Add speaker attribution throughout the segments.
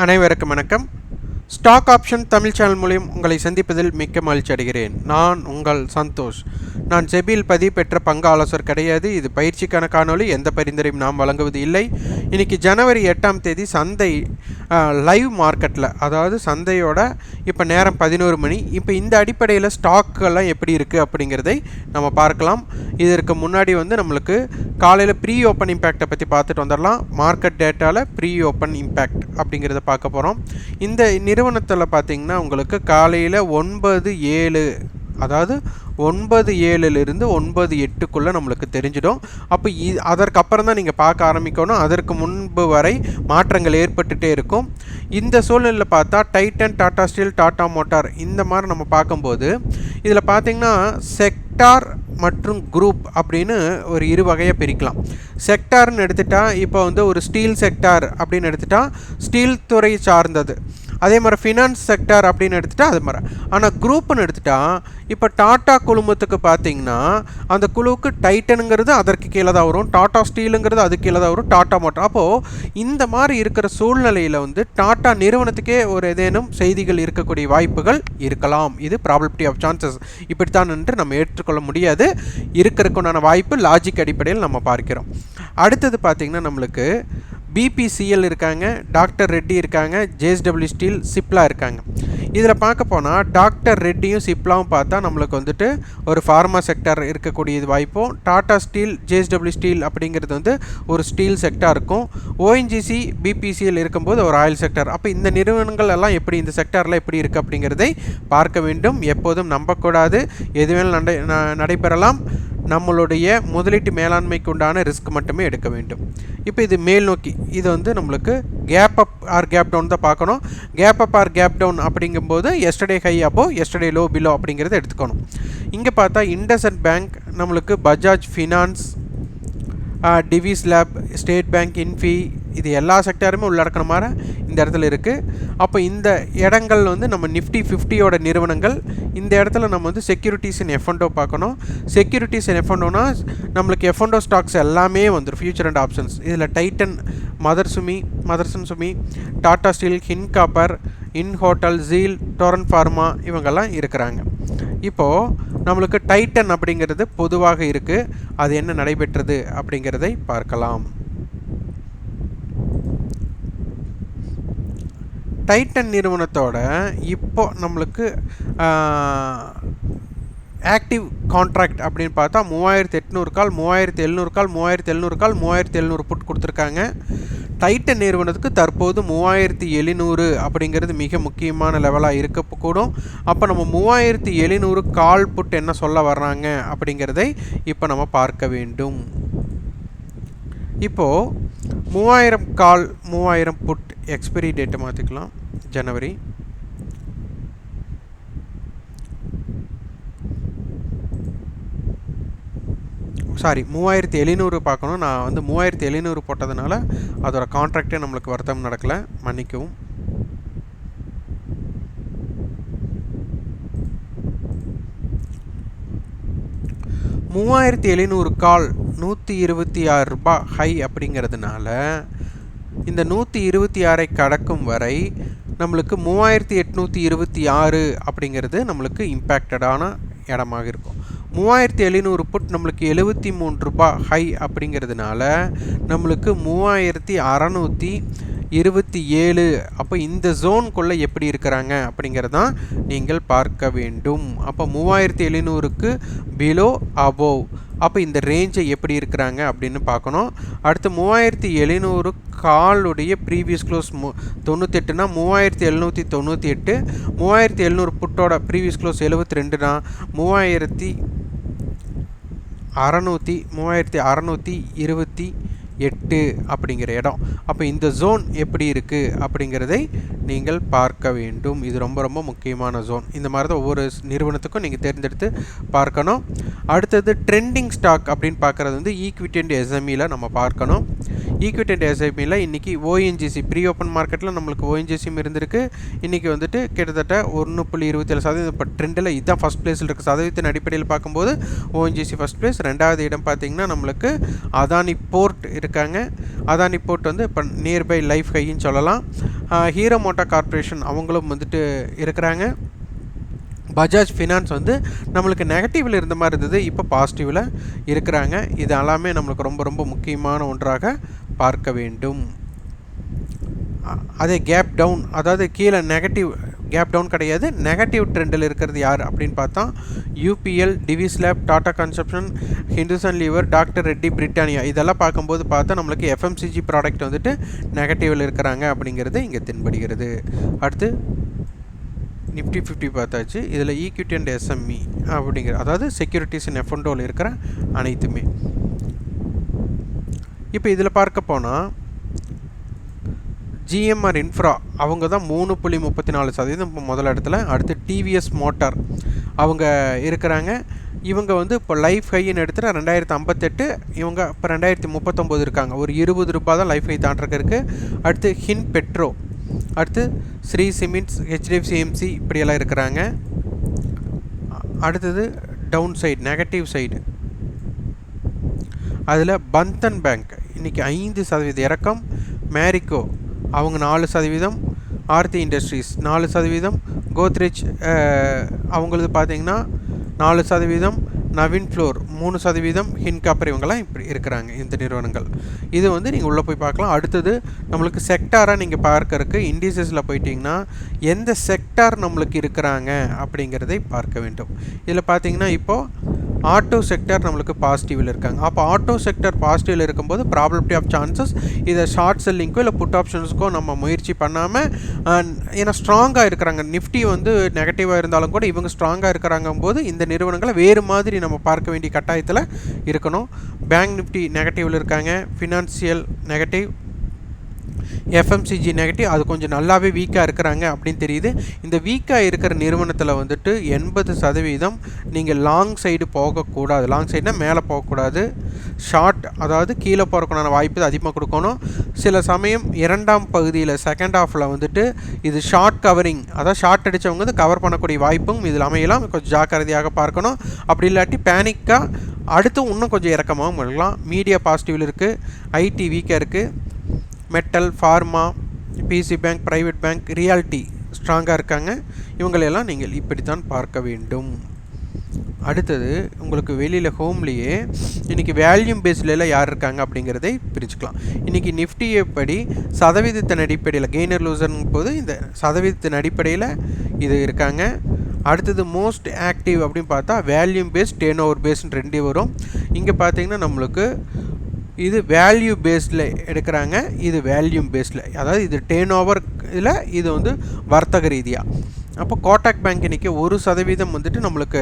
Speaker 1: அனைவருக்கும் வணக்கம். Stock option Tamil channel மூலியம் உங்களை சந்திப்பதில் மிக்க மகிழ்ச்சி அடைகிறேன். நான் உங்கள் சந்தோஷ். நான் செபியில் பதிவு பெற்ற பங்கு ஆலோசர் கிடையாது. இது பயிற்சிக்கான காணொளி. எந்த பரிந்துரையும் நாம் வழங்குவது இல்லை. இன்றைக்கி ஜனவரி எட்டாம் தேதி சந்தை லைவ் மார்க்கெட்டில் அதாவது சந்தையோட இப்போ நேரம் பதினோரு மணி. இப்போ இந்த அடிப்படையில் ஸ்டாக்கெல்லாம் எப்படி இருக்குது அப்படிங்கிறதை நம்ம பார்க்கலாம். இதற்கு முன்னாடி வந்து நம்மளுக்கு காலையில் ப்ரீ ஓப்பன் இம்பேக்டை பற்றி பார்த்துட்டு வந்துடலாம். மார்க்கெட் டேட்டாவில் ப்ரீ ஓப்பன் இம்பேக்ட் அப்படிங்கிறத பார்க்க போகிறோம் இந்த நிறுவனத்தில் பார்த்தீங்கன்னா உங்களுக்கு காலையில் ஒன்பது ஏழு அதாவது ஒன்பது ஏழுலேருந்து ஒன்பது எட்டுக்குள்ளே நம்மளுக்கு தெரிஞ்சிடும். அப்போ இ அதற்கப்புறம் தான் நீங்கள் பார்க்க ஆரம்பிக்கணும். அதற்கு முன்பு வரை மாற்றங்கள் ஏற்பட்டுகிட்டே இருக்கும். இந்த சூழ்நிலையில் பார்த்தா Titan Tata steel Tata motor இந்த மாதிரி நம்ம பார்க்கும்போது இதில் பார்த்தீங்கன்னா செக்டார் மற்றும் குரூப் அப்படின்னு ஒரு இரு வகையாக பிரிக்கலாம். செக்டார்னு எடுத்துட்டால் இப்போ வந்து ஒரு ஸ்டீல் செக்டார் அப்படின்னு எடுத்துட்டால் ஸ்டீல் துறை சார்ந்தது. அதே மாதிரி ஃபினான்ஸ் செக்டார் அப்படின்னு எடுத்துகிட்டா அது மாதிரி. ஆனால் குரூப்னு எடுத்துட்டா இப்போ டாட்டா குழுமத்துக்கு பார்த்தீங்கன்னா அந்த குழுவுக்கு டைட்டனுங்கிறது அதற்கு கீழே தான் வரும். டாட்டா ஸ்டீலுங்கிறது அதுக்கு கீழே தான் வரும். டாட்டா மோட்டார். அப்போது இந்த மாதிரி இருக்கிற சூழ்நிலையில் வந்து டாட்டா நிறுவனத்துக்கே ஒரு ஏதேனும் செய்திகள் இருக்கக்கூடிய வாய்ப்புகள் இருக்கலாம். இது ப்ராபபிலிட்டி ஆஃப் சான்சஸ் இப்படித்தான் என்று நம்ம ஏற்றுக்கொள்ள முடியாது. இருக்கிறதுக்குண்டான வாய்ப்பு லாஜிக் அடிப்படையில் நம்ம பார்க்கிறோம். அடுத்தது பார்த்திங்கன்னா நம்மளுக்கு பிபிசிஎல் இருக்காங்க டாக்டர் ரெட்டி இருக்காங்க ஜேஎஸ்டபிள்யூ ஸ்டீல் சிப்லா இருக்காங்க. இதில் பார்க்க போனால் டாக்டர் ரெட்டியும் சிப்லாவும் பார்த்தா நம்மளுக்கு வந்துட்டு ஒரு ஃபார்மா செக்டர் இருக்கக்கூடிய வாய்ப்பும் டாடா ஸ்டீல் ஜேஎஸ்டபிள்யூ ஸ்டீல் அப்படிங்கிறது வந்து ஒரு ஸ்டீல் செக்டார் இருக்கும். ஓஎன்ஜிசி பிபிசிஎல் இருக்கும்போது ஒரு ஆயில் செக்டர் அப்போ இந்த நிறுவனங்கள் எல்லாம் எப்படி இந்த செக்டாரில் எப்படி இருக்குது அப்படிங்கிறதை பார்க்க வேண்டும். எப்போதும் நம்பக்கூடாது. எதுவேனும் நடை நடைபெறலாம். நம்மளுடைய முதலீட்டு மேலாண்மைக்கு உண்டான ரிஸ்க் மட்டுமே எடுக்க வேண்டும். இப்போ இது மேல் நோக்கி இது வந்து நம்மளுக்கு gap up or gap down தான் பார்க்கணும். Gap up or gap down அப்படிங்கும்போது எஸ்டர்டே ஹை அப்போ எஸ்டர்டே லோ பிலோ அப்படிங்கிறத எடுத்துக்கணும். இங்கே பார்த்தா இண்டஸ்இண்ட் பேங்க் நம்மளுக்கு Bajaj finance Divi's lab state bank Infy இது எல்லா செக்டாருமே உள்ளடக்கிற மாதிரி இந்த இடத்துல இருக்குது அப்போ இந்த இடங்கள் வந்து நம்ம நிஃப்டி ஃபிஃப்டியோட நிறுவனங்கள் இந்த இடத்துல நம்ம வந்து செக்யூரிட்டிஸ் இன் எஃப்என்டோ பார்க்கணும். செக்யூரிட்டிஸ் இன் எஃப்என்டோனா நம்மளுக்கு எஃப்என்டோ ஸ்டாக்ஸ் எல்லாமே வந்துடும் ஃபியூச்சர் அண்ட் ஆப்ஷன்ஸ் இதில் Titan mother Sumi Motherson Sumi Tata steel ஹின் காப்பர் இன் ஹோட்டல் ஜீல் டோரன் ஃபார்மா இவங்கெல்லாம் இருக்கிறாங்க. இப்போது நம்மளுக்கு டைட்டன் அப்படிங்கிறது பொதுவாக இருக்குது அது என்ன நடைபெற்றது அப்படிங்கிறதை பார்க்கலாம். டைட்டன் நிறுவனத்தோட இப்போ நம்மளுக்கு ஆக்டிவ் கான்ட்ராக்ட் அப்படின்னு பார்த்தா மூவாயிரத்து எட்நூறு கால் மூவாயிரத்து எழுநூறு கால் மூவாயிரத்து எழுநூறு கால் மூவாயிரத்து எழுநூறு புட் கொடுத்துருக்காங்க. டைட்டன் நிறுவனத்துக்கு தற்போது மூவாயிரத்து எழுநூறு அப்படிங்கிறது மிக முக்கியமான லெவலாக இருக்கக்கூடும். அப்போ நம்ம மூவாயிரத்து எழுநூறு கால் புட் என்ன சொல்ல வர்றாங்க அப்படிங்கிறதை இப்போ நம்ம பார்க்க வேண்டும். இப்போது மூவாயிரம் கால் மூவாயிரம் புட் எக்ஸ்பிரி டேட்டை மாற்றிக்கலாம் ஜனவரி. சாரி மூவாயிரத்தி எழுநூறு பார்க்கணும். நான் வந்து மூவாயிரத்தி எழுநூறு போட்டதுனால அதோட கான்ட்ராக்டே நம்மளுக்கு வருத்தம் நடக்கலை. மன்னிக்கவும். மூவாயிரத்தி எழுநூறு கால் நூற்றி இருபத்தி ஆறு ரூபாய் ஹை அப்படிங்கிறதுனால இந்த நூற்றி இருபத்தி ஆறை கடக்கும் வரை நம்மளுக்கு மூவாயிரத்தி எட்நூற்றி இருபத்தி ஆறு அப்படிங்கிறது நம்மளுக்கு இம்பேக்டடான இடமாக இருக்கும். மூவாயிரத்தி எழுநூறு புட் நம்மளுக்கு எழுபத்தி மூன்று ரூபாய் ஹை அப்படிங்கிறதுனால நம்மளுக்கு மூவாயிரத்தி அறநூற்றி இருபத்தி ஏழு அப்போ இந்த ஜோன்குள்ளே எப்படி இருக்கிறாங்க அப்படிங்கிறதான் நீங்கள் பார்க்க வேண்டும். அப்போ மூவாயிரத்தி எழுநூறுக்கு பிலோ அபோவ் அப்போ இந்த ரேஞ்சை எப்படி இருக்கிறாங்க அப்படின்னு பார்க்கணும். அடுத்து மூவாயிரத்தி எழுநூறு காலுடைய ப்ரீவியஸ் க்ளோஸ் மு தொண்ணூத்தெட்டுனா மூவாயிரத்தி எழுநூற்றி தொண்ணூற்றி எட்டு மூவாயிரத்தி எழுநூறு புட்டோட ப்ரீவியஸ் க்ளோஸ் எழுபத்தி ரெண்டுனா மூவாயிரத்தி அறநூற்றி மூவாயிரத்தி அறநூற்றி இருபத்தி எட்டு அப்படிங்கிற இடம். அப்போ இந்த ஜோன் எப்படி இருக்குது அப்படிங்கிறதை நீங்கள் பார்க்க வேண்டும். இது ரொம்ப ரொம்ப முக்கியமான ஜோன் இந்த மாதிரி தான் ஒவ்வொரு நிறுவனத்துக்கும் நீங்கள் தேர்ந்தெடுத்து பார்க்கணும். அடுத்தது ட்ரெண்டிங் ஸ்டாக் அப்படின்னு பார்க்குறது வந்து ஈக்விட்டி அண்ட் எஸ்எம்இயில் நம்ம பார்க்கணும். ஈக்விட்டி எஸ்ஐபியில் இன்றைக்கி ஓஎன்ஜிசி ப்ரீ ஓப்பன் மார்க்கெட்டில் நம்மளுக்கு ஓஎன்ஜிசியும் இருந்திருக்கு. இன்றைக்கி வந்துட்டு கிட்டத்தட்ட ஒன்று புள்ளி இருபத்தேழு சதவீதம் இப்போ ட்ரெண்டில் இதுதான் ஃபஸ்ட் பிளேஸில் இருக்குது சதவீதத்தின் அடிப்படையில் பார்க்கும்போது ஓஎன்ஜிசி ஃபஸ்ட் பிளேஸ் ரெண்டாவது இடம் பார்த்திங்கன்னா நம்மளுக்கு அதானி போர்ட் இருக்காங்க. அதானி போர்ட் வந்து இப்போ நியர்பை லைஃப் ஹைன்னு சொல்லலாம். ஹீரோ மோட்டா கார்ப்பரேஷன் அவங்களும் வந்துட்டு இருக்கிறாங்க. பஜாஜ் ஃபினான்ஸ் வந்து நம்மளுக்கு நெகட்டிவில் இருந்த மாதிரி இருந்தது. இப்போ பாசிட்டிவில் இருக்கிறாங்க. இது எல்லாமே நம்மளுக்கு ரொம்ப ரொம்ப முக்கியமான ஒன்றாக பார்க்க வேண்டும். அதே கேப் டவுன் அதாவது கீழே நெகட்டிவ் கேப் டவுன் கிடையாது. நெகட்டிவ் ட்ரெண்டில் இருக்கிறது யார் அப்படின்னு பார்த்தா UPL Divi's lab Tata consumption Hindustan lever doctor Reddy Britannia இதெல்லாம் பார்க்கும்போது பார்த்தா நம்மளுக்கு எஃப்எம்சிஜி ப்ராடக்ட் வந்துட்டு நெகட்டிவில் இருக்கிறாங்க அப்படிங்கிறது இங்கே தென்படுகிறது. அடுத்து நிஃப்டி ஃபிஃப்டி பார்த்தாச்சு. இதில் ஈக்விட்டி அண்ட் எஸ்எம்இ அப்படிங்கிற அதாவது செக்யூரிட்டிஸ் இன் எஃப்என்டோவில் இருக்கிற அனைத்துமே. இப்போ இதில் பார்க்க போனால் ஜிஎம்ஆர் இன்ஃப்ரா அவங்க தான் மூணு புள்ளி முப்பத்தி நாலு சதவீதம் இப்போ முதல் இடத்துல. அடுத்து டிவிஎஸ் மோட்டார் அவங்க இருக்கிறாங்க. இவங்க வந்து இப்போ லைஃப் ஹைன்னு எடுத்துகிட்டு ரெண்டாயிரத்து ஐம்பத்தெட்டு இவங்க இப்போ ரெண்டாயிரத்தி முப்பத்தொம்போது இருக்காங்க. ஒரு இருபது ரூபா தான் லைஃப் ஹை தாண்டறக்கு இருக்குது அடுத்து ஹின் பெட்ரோ அடுத்து ஸ்ரீ சிமெண்ட்ஸ் ஹெச்டிஎஃப்சி எம்சி இப்படியெல்லாம் இருக்கிறாங்க. அடுத்தது டவுன் சைடு நெகட்டிவ் சைடு அதில் பந்தன் பேங்க் இன்றைக்கி ஐந்து சதவீத இறக்கம். மேரிக்கோ அவங்க நாலு சதவீதம். ஆர்த்தி இண்டஸ்ட்ரீஸ் நாலு சதவீதம். கோத்ரேஜ் அவங்களது பார்த்தீங்கன்னா நாலு சதவீதம். நவீன் ஃப்ளோர் மூணு சதவீதம். ஹின்காப்பர் இவங்கெல்லாம் இப்படி இருக்கிறாங்க இந்த நிறுவனங்கள். இது வந்து நீங்கள் உள்ளே போய் பார்க்கலாம். அடுத்தது நம்மளுக்கு செக்டாராக நீங்கள் பார்க்கறதுக்கு இண்டிசஸில் போயிட்டிங்கன்னா எந்த செக்டார் நம்மளுக்கு இருக்கிறாங்க அப்படிங்கிறதை பார்க்க வேண்டும். இதில் பார்த்தீங்கன்னா இப்போது ஆட்டோ செக்டர் நம்மளுக்கு பாசிட்டிவில் இருக்காங்க. அப்போ ஆட்டோ செக்டர் பாசிட்டிவில் இருக்கும்போது ப்ராபபிலிட்டி ஆஃப் சான்சஸ் இதை ஷார்ட் செல்லிங்க்கோ இல்லை புட் ஆப்ஷன்ஸ்க்கோ நம்ம முயற்சி பண்ணாமல் ஏன்னா ஸ்ட்ராங்காக இருக்கிறாங்க. நிஃப்டி வந்து நெகட்டிவாக இருந்தாலும் கூட இவங்க ஸ்ட்ராங்காக இருக்கிறாங்க போது இந்த நிறுவனங்களை வேறு மாதிரி நம்ம பார்க்க வேண்டிய கட்டாயத்தில் இருக்கணும். பேங்க் நிஃப்டி நெகட்டிவில் இருக்காங்க. ஃபினான்சியல் நெகட்டிவ் எஃப்எம்சிஜி நெகட்டிவ் அது கொஞ்சம் நல்லாவே வீக்காக இருக்கிறாங்க அப்படின்னு தெரியுது. இந்த வீக்காக இருக்கிற நிறுவனத்தில் வந்துட்டு எண்பது சதவீதம் நீங்கள் லாங் சைடு போகக்கூடாது. லாங் சைடுனா மேலே போகக்கூடாது. ஷார்ட் அதாவது கீழே போகிறக்கான வாய்ப்பு அதிகமாக கொடுக்கணும். சில சமயம் இரண்டாம் பகுதியில் செகண்ட் ஹாஃபில் வந்துட்டு இது ஷார்ட் கவரிங் அதாவது ஷார்ட் அடித்தவங்க வந்து கவர் பண்ணக்கூடிய வாய்ப்பும் இதில் அமையலாம். கொஞ்சம் ஜாக்கிரதையாக பார்க்கணும். அப்படி இல்லாட்டி பேனிக்காக அடுத்து இன்னும் கொஞ்சம் இறக்கமாகவும் இருக்கலாம். மீடியா பாசிட்டிவில் இருக்குது ஐடி வீக்காக இருக்குது metal pharma PSU bank private bank realty ஸ்ட்ராங்காக இருக்காங்க. இவங்களையெல்லாம் நீங்கள் இப்படித்தான் பார்க்க வேண்டும். அடுத்தது உங்களுக்கு வெளியில் ஹோம்லேயே இன்றைக்கி வேல்யூம் பேஸ்டில் யார் இருக்காங்க அப்படிங்கிறதை பிரிச்சுக்கலாம். இன்றைக்கி நிஃப்டியை படி சதவீதத்தின் அடிப்படையில் கெய்னர் லூசர்னும் போது இந்த சதவீதத்தின் அடிப்படையில் இது இருக்காங்க. அடுத்தது மோஸ்ட் ஆக்டிவ் அப்படின்னு பார்த்தா வேல்யூம் பேஸ் டேன் ஓவர் பேஸ்னு ரெண்டு வரும். இங்கே பார்த்தீங்கன்னா நம்மளுக்கு இது வேல்யூ பேஸ்டில் எடுக்கிறாங்க. இது வேல்யூம் பேஸில் அதாவது இது டேன் ஓவர் இதில் இது வந்து வர்த்தக ரீதியாக அப்போ கோட்டாக் பேங்க் இன்றைக்கி ஒரு சதவீதம் வந்துட்டு நம்மளுக்கு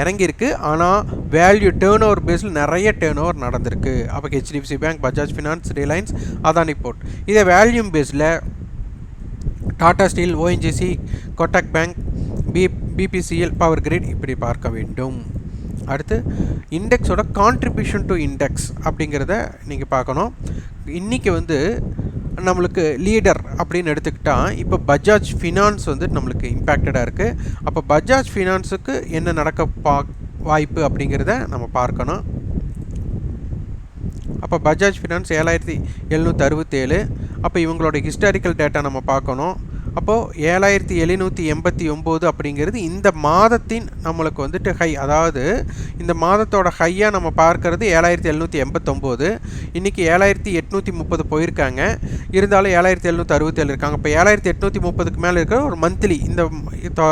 Speaker 1: இறங்கியிருக்கு. ஆனால் வேல்யூ டேர்ன் ஓவர் பேஸில் நிறைய டேர்ன் ஓவர் நடந்திருக்கு. அப்போ HDFC bank Bajaj finance Reliance Adani port இதே வேல்யூம் பேஸில் Tata steel ONGC Kotak bank B BPCL power grid இப்படி பார்க்க வேண்டும். அடுத்து இண்டெக்ஸோட கான்ட்ரிபியூஷன் டு இண்டெக்ஸ் அப்படிங்கிறத நீங்கள் பார்க்கணும். இன்றைக்கி வந்து நம்மளுக்கு லீடர் அப்படின்னு எடுத்துக்கிட்டால் இப்போ பஜாஜ் ஃபினான்ஸ் வந்து நம்மளுக்கு இம்பேக்டடாக இருக்குது அப்போ பஜாஜ் ஃபினான்ஸுக்கு என்ன நடக்க பா வாய்ப்பு அப்படிங்கிறத நம்ம பார்க்கணும். அப்போ பஜாஜ் ஃபினான்ஸ் ஏழாயிரத்தி எழுநூற்றி அறுபத்தேழு. அப்போ இவங்களோட ஹிஸ்டாரிக்கல் டேட்டா நம்ம பார்க்கணும். அப்போது ஏழாயிரத்தி எழுநூற்றி எண்பத்தி ஒம்பது அப்படிங்கிறது இந்த மாதத்தின் நம்மளுக்கு வந்துட்டு ஹை அதாவது இந்த மாதத்தோட ஹையாக நம்ம பார்க்கறது ஏழாயிரத்தி எழுநூற்றி எண்பத்தொம்போது. இன்றைக்கி ஏழாயிரத்தி எட்நூற்றி முப்பது போயிருக்காங்க. இருந்தாலும் ஏழாயிரத்தி எழுநூற்றி அறுபத்தேழு இருக்காங்க. இப்போ ஏழாயிரத்தி எட்நூற்றி முப்பதுக்கு மேலே இருக்கிற ஒரு மந்த்லி இந்த மாதத்துலேயே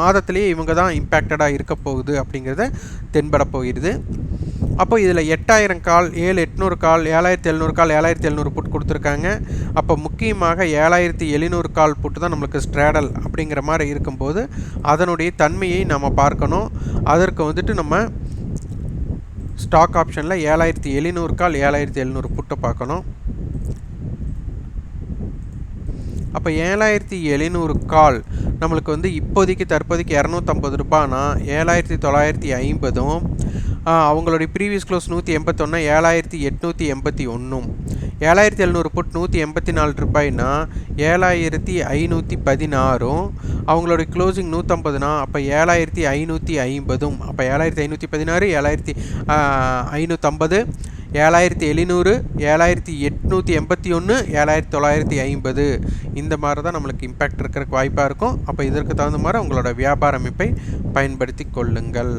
Speaker 1: மாதத்திலேயே இவங்க தான் இம்பேக்டடாக இருக்க போகுது அப்படிங்கிறத தென்பட போயிடுது அப்போ இதில் எட்டாயிரம் கால் ஏழு எட்நூறு கால் ஏழாயிரத்தி எழுநூறு கால் ஏழாயிரத்தி எழுநூறு புட் கொடுத்துருக்காங்க. அப்போ முக்கியமாக ஏழாயிரத்தி எழுநூறு கால் புட்டு தான் நம்மளுக்கு ஸ்ட்ராடல் அப்படிங்கிற மாதிரி இருக்கும்போது அதனுடைய தன்மையை நம்ம பார்க்கணும். அதற்கு வந்துட்டு நம்ம ஸ்டாக் ஆப்ஷனில் ஏழாயிரத்தி எழுநூறு கால் ஏழாயிரத்தி எழுநூறு புட்டை பார்க்கணும். அப்போ ஏழாயிரத்தி எழுநூறு கால் நம்மளுக்கு வந்து இப்போதைக்கு தற்போதைக்கு இரநூத்தம்பது ரூபானா ஏழாயிரத்தி தொள்ளாயிரத்தி ஐம்பதும் அவங்களுடைய ப்ரீவியஸ் க்ளோஸ் நூற்றி எண்பத்தொன்னா ஏழாயிரத்தி எட்நூற்றி எண்பத்தி ஒன்றும் ஏழாயிரத்தி எழுநூறு புட் நூற்றி எண்பத்தி நாலு ரூபாய்னா ஏழாயிரத்தி ஐநூற்றி பதினாறும் அவங்களுடைய க்ளோசிங் நூற்றம்பதுனா அப்போ ஏழாயிரத்தி ஐநூற்றி ஐம்பதும். அப்போ ஏழாயிரத்தி ஐநூற்றி பதினாறு ஏழாயிரத்தி ஐநூற்றம்பது ஏழாயிரத்தி எழுநூறு ஏழாயிரத்தி எட்நூற்றி எண்பத்தி ஒன்று ஏழாயிரத்தி தொள்ளாயிரத்தி ஐம்பது. இந்த மாதிரி தான் நம்மளுக்கு இம்பேக்ட் இருக்கிறதுக்கு வாய்ப்பாக இருக்கும். அப்போ இதற்கு தகுந்த மாதிரி உங்களோட வியாபார அமைப்பை பயன்படுத்தி கொள்ளுங்கள்.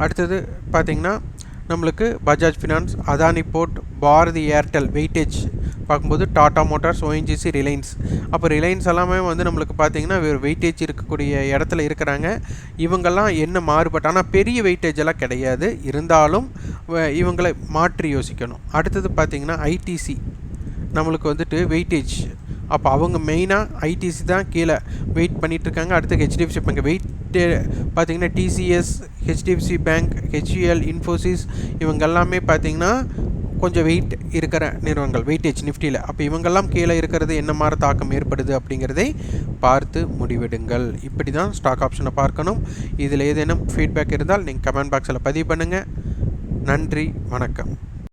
Speaker 1: அடுத்தது பார்த்திங்கன்னா நம்மளுக்கு Bajaj Finance Adani Port Bharti Airtel weightage பார்க்கும்போது டாடா மோட்டார்ஸ் ஓஎன்ஜிசி ரிலையன்ஸ் அப்போ ரிலையன்ஸ் எல்லாமே வந்து நம்மளுக்கு பார்த்தீங்கன்னா ஒரு வெயிட்டேஜ் இருக்கக்கூடிய இடத்துல இருக்கிறாங்க. இவங்கெல்லாம் என்ன மாறுபட்ட ஆனால் பெரிய வெயிட்டேஜ் எல்லாம் கிடையாது. இருந்தாலும் வ- இவங்களை மாற்றி யோசிக்கணும். அடுத்தது பார்த்திங்கன்னா ஐடிசி நம்மளுக்கு வந்துட்டு வெயிட்டேஜ் அப்போ அவங்க மெயினாக ஐடிசி தான் கீழே வெயிட் பண்ணிகிட்ருக்காங்க இருக்காங்க அடுத்து ஹெச்டிஎஃப்சி பேங்க் வெயிட் பார்த்தீங்கன்னா TCS HDFC bank HCL Infosys இவங்க எல்லாமே பார்த்தீங்கன்னா கொஞ்சம் வெயிட் இருக்கிற நிறுவனங்கள். வெயிட்டேஜ் நிஃப்டியில் அப்போ இவங்கெல்லாம் கீழே இருக்கிறது என்ன மாதிரி தாக்கம் ஏற்படுது அப்படிங்கிறதை பார்த்து முடிவெடுங்கள். இப்படி தான் ஸ்டாக் ஆப்ஷனை பார்க்கணும். இதில் ஏதேனும் ஃபீட்பேக் இருந்தால் நீங்கள் கமெண்ட் பாக்ஸில் பதிவு பண்ணுங்கள் நன்றி வணக்கம்.